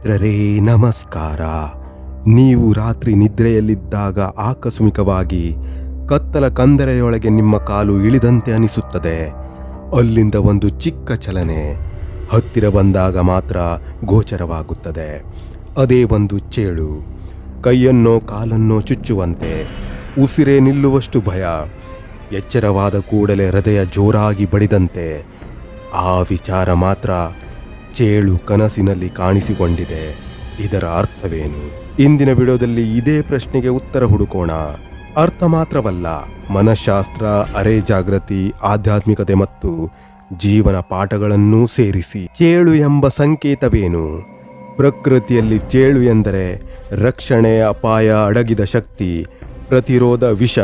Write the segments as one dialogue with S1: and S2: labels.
S1: ಮಿತ್ರರೇ, ನಮಸ್ಕಾರ. ನೀವು ರಾತ್ರಿ ನಿದ್ರೆಯಲ್ಲಿದ್ದಾಗ ಆಕಸ್ಮಿಕವಾಗಿ ಕತ್ತಲ ಕಂದರೆಯೊಳಗೆ ನಿಮ್ಮ ಕಾಲು ಇಳಿದಂತೆ ಅನಿಸುತ್ತದೆ. ಅಲ್ಲಿಂದ ಒಂದು ಚಿಕ್ಕ ಚಲನೆ ಹತ್ತಿರ ಬಂದಾಗ ಮಾತ್ರ ಗೋಚರವಾಗುತ್ತದೆ. ಅದೇ ಒಂದು ಚೇಳು. ಕೈಯನ್ನೋ ಕಾಲನ್ನೋ ಚುಚ್ಚುವಂತೆ ಉಸಿರೇ ನಿಲ್ಲುವಷ್ಟು ಭಯ. ಎಚ್ಚರವಾದ ಕೂಡಲೇ ಹೃದಯ ಜೋರಾಗಿ ಬಡಿದಂತೆ ಆ ವಿಚಾರ ಮಾತ್ರ ಚೇಳು ಕನಸಿನಲ್ಲಿ ಕಾಣಿಸಿಕೊಂಡಿದೆ. ಇದರ ಅರ್ಥವೇನು? ಇಂದಿನ ವಿಡಿಯೋದಲ್ಲಿ ಇದೇ ಪ್ರಶ್ನೆಗೆ ಉತ್ತರ ಹುಡುಕೋಣ. ಅರ್ಥ ಮಾತ್ರವಲ್ಲ, ಮನಃಶಾಸ್ತ್ರ, ಅರೆ ಜಾಗೃತಿ, ಆಧ್ಯಾತ್ಮಿಕತೆ ಮತ್ತು ಜೀವನ ಪಾಠಗಳನ್ನೂ ಸೇರಿಸಿ. ಚೇಳು ಎಂಬ ಸಂಕೇತವೇನು? ಪ್ರಕೃತಿಯಲ್ಲಿ ಚೇಳು ಎಂದರೆ ರಕ್ಷಣೆ, ಅಪಾಯ, ಅಡಗಿದ ಶಕ್ತಿ, ಪ್ರತಿರೋಧ, ವಿಷ,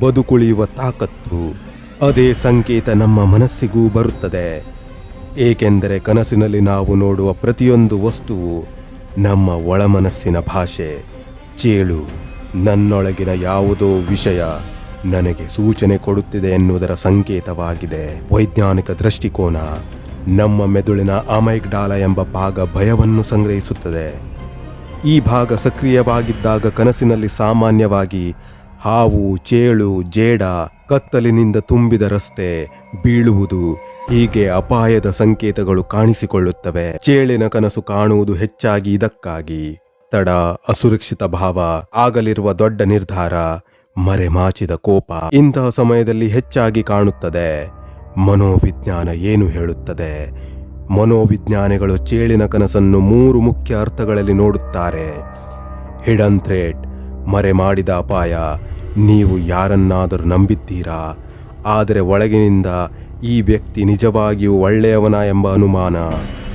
S1: ಬದುಕುಳಿಯುವ ತಾಕತ್ತು. ಅದೇ ಸಂಕೇತ ನಮ್ಮ ಮನಸ್ಸಿಗೂ ಬರುತ್ತದೆ. ಏಕೆಂದರೆ ಕನಸಿನಲ್ಲಿ ನಾವು ನೋಡುವ ಪ್ರತಿಯೊಂದು ವಸ್ತುವು ನಮ್ಮ ಒಳಮನಸ್ಸಿನ ಭಾಷೆ. ಚೇಳು, ನನ್ನೊಳಗಿನ ಯಾವುದೋ ವಿಷಯ ನನಗೆ ಸೂಚನೆ ಕೊಡುತ್ತಿದೆ ಎನ್ನುವುದರ ಸಂಕೇತವಾಗಿದೆ. ವೈಜ್ಞಾನಿಕ ದೃಷ್ಟಿಕೋನ ನಮ್ಮ ಮೆದುಳಿನ ಅಮೈಗ್ಡಾಲ ಎಂಬ ಭಾಗ ಭಯವನ್ನು ಸಂಗ್ರಹಿಸುತ್ತದೆ. ಈ ಭಾಗ ಸಕ್ರಿಯವಾಗಿದ್ದಾಗ ಕನಸಿನಲ್ಲಿ ಸಾಮಾನ್ಯವಾಗಿ ಹಾವು, ಚೇಳು, ಜೇಡ ಕತ್ತಲಿನಿಂದ ತುಂಬಿದ ರಸ್ತೆ ಬೀಳುವುದು ಹೀಗೆ ಅಪಾಯದ ಸಂಕೇತಗಳು ಕಾಣಿಸಿಕೊಳ್ಳುತ್ತವೆ. ಚೇಳಿನ ಕನಸು ಕಾಣುವುದು ಹೆಚ್ಚಾಗಿ ಇದಕ್ಕಾಗಿ. ತಡ, ಅಸುರಕ್ಷಿತ ಭಾವ, ಆಗಲಿರುವ ದೊಡ್ಡ ನಿರ್ಧಾರ, ಮರೆಮಾಚಿದ ಕೋಪ, ಇಂತಹ ಸಮಯದಲ್ಲಿ ಹೆಚ್ಚಾಗಿ ಕಾಣುತ್ತದೆ. ಮನೋವಿಜ್ಞಾನ ಏನು ಹೇಳುತ್ತದೆ? ಮನೋವಿಜ್ಞಾನಿಗಳು ಚೇಳಿನ ಕನಸನ್ನು ಮೂರು ಮುಖ್ಯ ಅರ್ಥಗಳಲ್ಲಿ ನೋಡುತ್ತಾರೆ. ಹಿಡನ್ ಥ್ರೇಟ್ ಮರೆ ಮಾಡಿದ ಅಪಾಯ, ನೀವು ಯಾರನ್ನಾದರೂ ನಂಬಿದ್ದೀರಾ? ಆದರೆ ಒಳಗಿನಿಂದ ಈ ವ್ಯಕ್ತಿ ನಿಜವಾಗಿಯೂ ಒಳ್ಳೆಯವನ ಎಂಬ ಅನುಮಾನ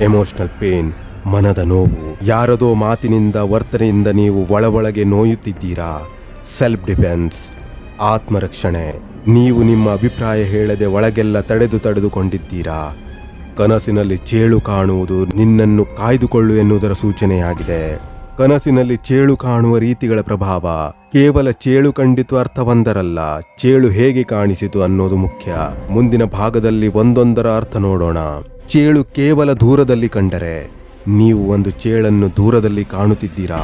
S1: ಎಮೋಷನಲ್ ಪೇನ್ ಮನದ ನೋವು. ಯಾರದೋ ಮಾತಿನಿಂದ, ವರ್ತನೆಯಿಂದ ನೀವು ಒಳ ಒಳಗೆ ನೋಯುತ್ತಿದ್ದೀರಾ? Self defence ಆತ್ಮರಕ್ಷಣೆ. ನೀವು ನಿಮ್ಮ ಅಭಿಪ್ರಾಯ ಹೇಳದೆ ಒಳಗೆಲ್ಲ ತಡೆದು ತಡೆದುಕೊಂಡಿದ್ದೀರಾ? ಕನಸಿನಲ್ಲಿ ಚೇಳು ಕಾಣುವುದು ನಿನ್ನನ್ನು ಕಾಯ್ದುಕೊಳ್ಳು ಎನ್ನುವುದರ ಸೂಚನೆಯಾಗಿದೆ. ಕನಸಿನಲ್ಲಿ ಚೇಳು ಕಾಣುವ ರೀತಿಗಳ ಪ್ರಭಾವ. ಕೇವಲ ಚೇಳು ಕಂಡಿತು ಅರ್ಥವೊಂದರಲ್ಲ ಚೇಳು ಹೇಗೆ ಕಾಣಿಸಿತು ಅನ್ನೋದು ಮುಖ್ಯ. ಮುಂದಿನ ಭಾಗದಲ್ಲಿ ಒಂದೊಂದರ ಅರ್ಥ ನೋಡೋಣ. ಚೇಳು ಕೇವಲ ದೂರದಲ್ಲಿ ಕಂಡರೆ, ನೀವು ಒಂದು ಚೇಳನ್ನು ದೂರದಲ್ಲಿ ಕಾಣುತ್ತಿದ್ದೀರಾ?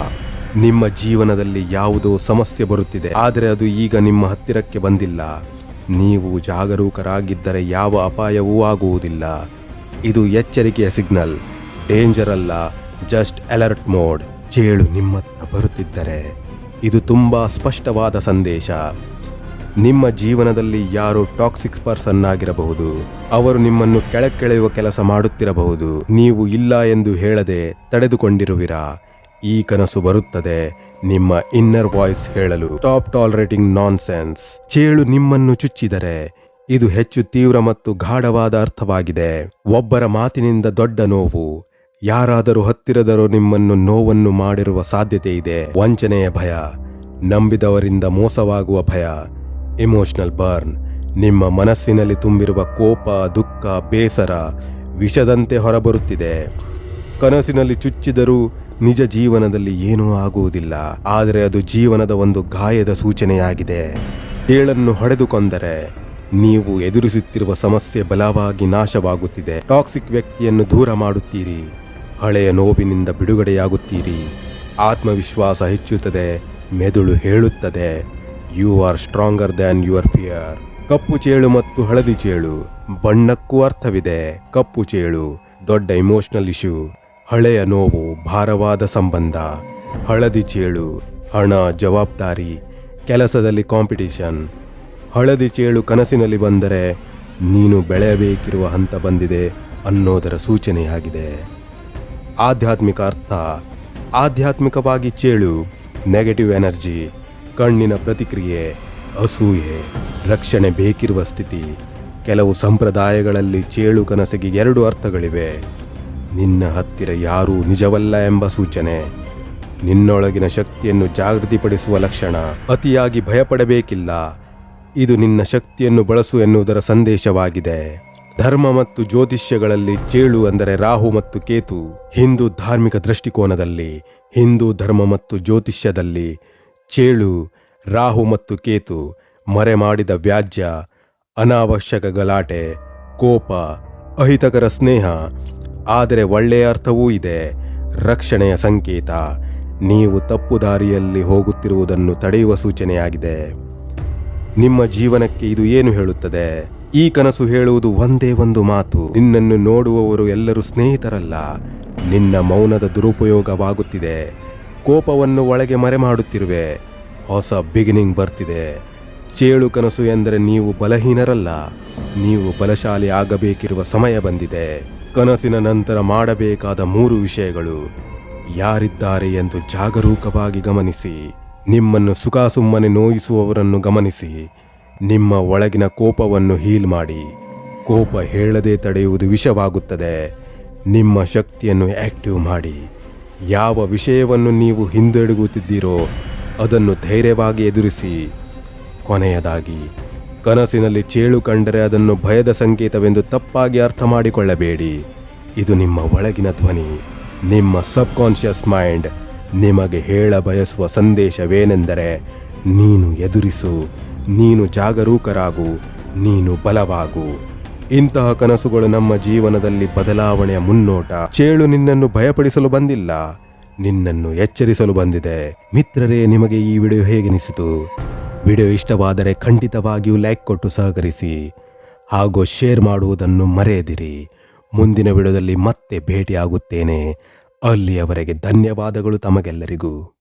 S1: ನಿಮ್ಮ ಜೀವನದಲ್ಲಿ ಯಾವುದೋ ಸಮಸ್ಯೆ ಬರುತ್ತಿದೆ, ಆದರೆ ಅದು ಈಗ ನಿಮ್ಮ ಹತ್ತಿರಕ್ಕೆ ಬಂದಿಲ್ಲ. ನೀವು ಜಾಗರೂಕರಾಗಿದ್ದರೆ ಯಾವ ಅಪಾಯವೂ ಆಗುವುದಿಲ್ಲ. ಇದು ಎಚ್ಚರಿಕೆಯ ಸಿಗ್ನಲ್. ಡೇಂಜರ್ ಅಲ್ಲ, ಜಸ್ಟ್ ಅಲರ್ಟ್ ಮೋಡ್. ಚೇಳು ನಿಮ್ಮತ್ತ ಬರುತ್ತಿದ್ದರೆ ಇದು ತುಂಬ ಸ್ಪಷ್ಟವಾದ ಸಂದೇಶ. ನಿಮ್ಮ ಜೀವನದಲ್ಲಿ ಯಾರು ಟಾಕ್ಸಿಕ್ ಪರ್ಸನ್ ಆಗಿರಬಹುದು ಅವರು ನಿಮ್ಮನ್ನು ಕೆಳಕ್ಕೆಳೆಯುವ ಕೆಲಸ ಮಾಡುತ್ತಿರಬಹುದು, ನೀವು ಇಲ್ಲ ಎಂದು ಹೇಳದೆ ತಡೆದುಕೊಂಡಿರುವಿರಾ? ಈ ಕನಸು ಬರುತ್ತದೆ, ನಿಮ್ಮ ಇನ್ನರ್ ವಾಯ್ಸ್ ಹೇಳಲು. ಟಾಪ್ ಟಾಲರೇಟಿಂಗ್ ನಾನ್ ಸೆನ್ಸ್ ಚೇಳು ನಿಮ್ಮನ್ನು ಚುಚ್ಚಿದರೆ, ಇದು ಹೆಚ್ಚು ತೀವ್ರ ಮತ್ತು ಗಾಢವಾದ ಅರ್ಥವಾಗಿದೆ. ಒಬ್ಬರ ಮಾತಿನಿಂದ ದೊಡ್ಡ ನೋವು ಯಾರಾದರೂ ಹತ್ತಿರದರೂ ನಿಮ್ಮನ್ನು ನೋವನ್ನು ಮಾಡಿರುವ ಸಾಧ್ಯತೆ ಇದೆ. ವಂಚನೆಯ ಭಯ, ನಂಬಿದವರಿಂದ ಮೋಸವಾಗುವ ಭಯ ಇಮೋಷನಲ್ ಬರ್ನ್ ನಿಮ್ಮ ಮನಸ್ಸಿನಲ್ಲಿ ತುಂಬಿರುವ ಕೋಪ, ದುಃಖ, ಬೇಸರ ವಿಷದಂತೆ ಹೊರಬರುತ್ತಿದೆ. ಕನಸಿನಲ್ಲಿ ಚುಚ್ಚಿದರೂ ನಿಜ ಜೀವನದಲ್ಲಿ ಏನೂ ಆಗುವುದಿಲ್ಲ. ಆದರೆ ಅದು ಜೀವನದ ಒಂದು ಗಾಯದ ಸೂಚನೆಯಾಗಿದೆ. ಏಳನ್ನು ಹೊಡೆದುಕೊಂಡರೆ ನೀವು ಎದುರಿಸುತ್ತಿರುವ ಸಮಸ್ಯೆ ಬಲವಾಗಿ ನಾಶವಾಗುತ್ತಿದೆ. ಟಾಕ್ಸಿಕ್ ವ್ಯಕ್ತಿಯನ್ನು ದೂರ ಮಾಡುತ್ತೀರಿ. ಹಳೆಯ ನೋವಿನಿಂದ ಬಿಡುಗಡೆಯಾಗುತ್ತೀರಿ. ಆತ್ಮವಿಶ್ವಾಸ ಹೆಚ್ಚುತ್ತದೆ, ಮೆದುಳು ಹೇಳುತ್ತದೆ. You are stronger than your fear ಕಪ್ಪು ಚೇಳು ಮತ್ತು ಹಳದಿ ಚೇಳು, ಬಣ್ಣಕ್ಕೂ ಅರ್ಥವಿದೆ. ಕಪ್ಪು ಚೇಳು, ದೊಡ್ಡ ಇಮೋಷನಲ್ ಇಶ್ಯೂ ಹಳೆಯ ನೋವು, ಭಾರವಾದ ಸಂಬಂಧ. ಹಳದಿ ಚೇಳು, ಹಣ, ಜವಾಬ್ದಾರಿ, ಕೆಲಸದಲ್ಲಿ ಕಾಂಪಿಟಿಷನ್ ಹಳದಿ ಚೇಳು ಕನಸಿನಲ್ಲಿ ಬಂದರೆ, ನೀನು ಬೆಳೆಯಬೇಕಿರುವ ಹಂತ ಬಂದಿದೆ ಅನ್ನೋದರ ಸೂಚನೆಯಾಗಿದೆ. ಆಧ್ಯಾತ್ಮಿಕ ಅರ್ಥ ಆಧ್ಯಾತ್ಮಿಕವಾಗಿ ಚೇಳು ನೆಗೆಟಿವ್ ಎನರ್ಜಿ ಕಣ್ಣಿನ ಪ್ರತಿಕ್ರಿಯೆ, ಅಸೂಯೆ, ರಕ್ಷಣೆ ಬೇಕಿರುವ ಸ್ಥಿತಿ. ಕೆಲವು ಸಂಪ್ರದಾಯಗಳಲ್ಲಿ ಚೇಳು ಕನಸಿಗೆ ಎರಡು ಅರ್ಥಗಳಿವೆ. ನಿನ್ನ ಹತ್ತಿರ ಯಾರೂ ನಿಜವಲ್ಲ ಎಂಬ ಸೂಚನೆ. ನಿನ್ನೊಳಗಿನ ಶಕ್ತಿಯನ್ನು ಜಾಗೃತಿಪಡಿಸುವ ಲಕ್ಷಣ. ಅತಿಯಾಗಿ ಭಯಪಡಬೇಕಿಲ್ಲ. ಇದು ನಿನ್ನ ಶಕ್ತಿಯನ್ನು ಬಳಸು ಎನ್ನುವುದರ ಸಂದೇಶವಾಗಿದೆ. ಧರ್ಮ ಮತ್ತು ಜ್ಯೋತಿಷ್ಯಗಳಲ್ಲಿ ಚೇಳು ಅಂದರೆ ರಾಹು ಮತ್ತು ಕೇತು, ಹಿಂದೂ ಧಾರ್ಮಿಕ ದೃಷ್ಟಿಕೋನದಲ್ಲಿ, ಹಿಂದೂ ಧರ್ಮ ಮತ್ತು ಜ್ಯೋತಿಷ್ಯದಲ್ಲಿ ಚೇಳು, ರಾಹು ಮತ್ತು ಕೇತು, ಮರೆಮಾಡಿದ ವ್ಯಾಜ್ಯ ಅನಾವಶ್ಯಕ ಗಲಾಟೆ ಕೋಪ, ಅಹಿತಕರ ಸ್ನೇಹ, ಆದರೆ ಒಳ್ಳೆಯ ಅರ್ಥವೂ ಇದೆ, ರಕ್ಷಣೆಯ ಸಂಕೇತ, ನೀವು ತಪ್ಪು ದಾರಿಯಲ್ಲಿ ಹೋಗುತ್ತಿರುವುದನ್ನು ತಡೆಯುವ ಸೂಚನೆಯಾಗಿದೆ. ನಿಮ್ಮ ಜೀವನಕ್ಕೆ ಇದು ಏನು ಹೇಳುತ್ತದೆ? ಈ ಕನಸು ಹೇಳುವುದು ಒಂದೇ ಒಂದು ಮಾತು. ನಿನ್ನನ್ನು ನೋಡುವವರು ಎಲ್ಲರೂ ಸ್ನೇಹಿತರಲ್ಲ. ನಿನ್ನ ಮೌನದ ದುರುಪಯೋಗವಾಗುತ್ತಿದೆ. ಕೋಪವನ್ನು ಒಳಗೆ ಮರೆಮಾಡುತ್ತಿರುವೆ. ಹೊಸ ಬಿಗಿನಿಂಗ್ ಬರ್ತಿದೆ. ಚೇಳು ಕನಸು ಎಂದರೆ ನೀವು ಬಲಹೀನರಲ್ಲ. ನೀವು ಬಲಶಾಲಿ ಆಗಬೇಕಿರುವ ಸಮಯ ಬಂದಿದೆ. ಕನಸಿನ ನಂತರ ಮಾಡಬೇಕಾದ ಮೂರು ವಿಷಯಗಳು. ಯಾರಿದ್ದಾರೆ ಎಂದು ಜಾಗರೂಕವಾಗಿ ಗಮನಿಸಿ. ನಿಮ್ಮನ್ನು ಸುಖಾಸುಮ್ಮನೆ ನೋಯಿಸುವವರನ್ನು ಗಮನಿಸಿ. ನಿಮ್ಮ ಒಳಗಿನ ಕೋಪವನ್ನು ಹೀಲ್ ಮಾಡಿ. ಕೋಪ ಹೇಳದೆ ತಡೆಯುವುದು ವಿಷವಾಗುತ್ತದೆ. ನಿಮ್ಮ ಶಕ್ತಿಯನ್ನು ಆಕ್ಟಿವ್ ಮಾಡಿ. ಯಾವ ವಿಷಯವನ್ನು ನೀವು ಹಿಂದೆಡುಗುತ್ತಿದ್ದೀರೋ ಅದನ್ನು ಧೈರ್ಯವಾಗಿ ಎದುರಿಸಿ. ಕೊನೆಯದಾಗಿ, ಕನಸಿನಲ್ಲಿ ಚೇಳು ಕಂಡರೆ ಅದನ್ನು ಭಯದ ಸಂಕೇತವೆಂದು ತಪ್ಪಾಗಿ ಅರ್ಥ ಮಾಡಿಕೊಳ್ಳಬೇಡಿ. ಇದು ನಿಮ್ಮ ಒಳಗಿನ ಧ್ವನಿ. ನಿಮ್ಮ ಸಬ್ಕಾನ್ಷಿಯಸ್ ಮೈಂಡ್ ನಿಮಗೆ ಹೇಳ ಬಯಸುವ ಸಂದೇಶವೇನೆಂದರೆ, ನೀನು ಎದುರಿಸು. ನೀನು ಜಾಗರೂಕರಾಗು, ನೀನು ಬಲವಾಗು. ಇಂತಹ ಕನಸುಗಳು ನಮ್ಮ ಜೀವನದಲ್ಲಿ ಬದಲಾವಣೆಯ ಮುನ್ನೋಟ. ಚೇಳು ನಿನ್ನನ್ನು ಭಯಪಡಿಸಲು ಬಂದಿಲ್ಲ, ನಿನ್ನನ್ನು ಎಚ್ಚರಿಸಲು ಬಂದಿದೆ. ಮಿತ್ರರೇ, ನಿಮಗೆ ಈ ವಿಡಿಯೋ ಹೇಗೆನಿಸಿತು ವಿಡಿಯೋ ಇಷ್ಟವಾದರೆ ಖಂಡಿತವಾಗಿಯೂ ಲೈಕ್ ಕೊಟ್ಟು ಸಹಕರಿಸಿ, ಹಾಗೂ ಶೇರ್ ಮಾಡುವುದನ್ನು ಮರೆಯದಿರಿ. ಮುಂದಿನ ವಿಡಿಯೋದಲ್ಲಿ ಮತ್ತೆ ಭೇಟಿಯಾಗುತ್ತೇನೆ. ಅಲ್ಲಿಯವರೆಗೆ ಧನ್ಯವಾದಗಳು ತಮಗೆಲ್ಲರಿಗೂ.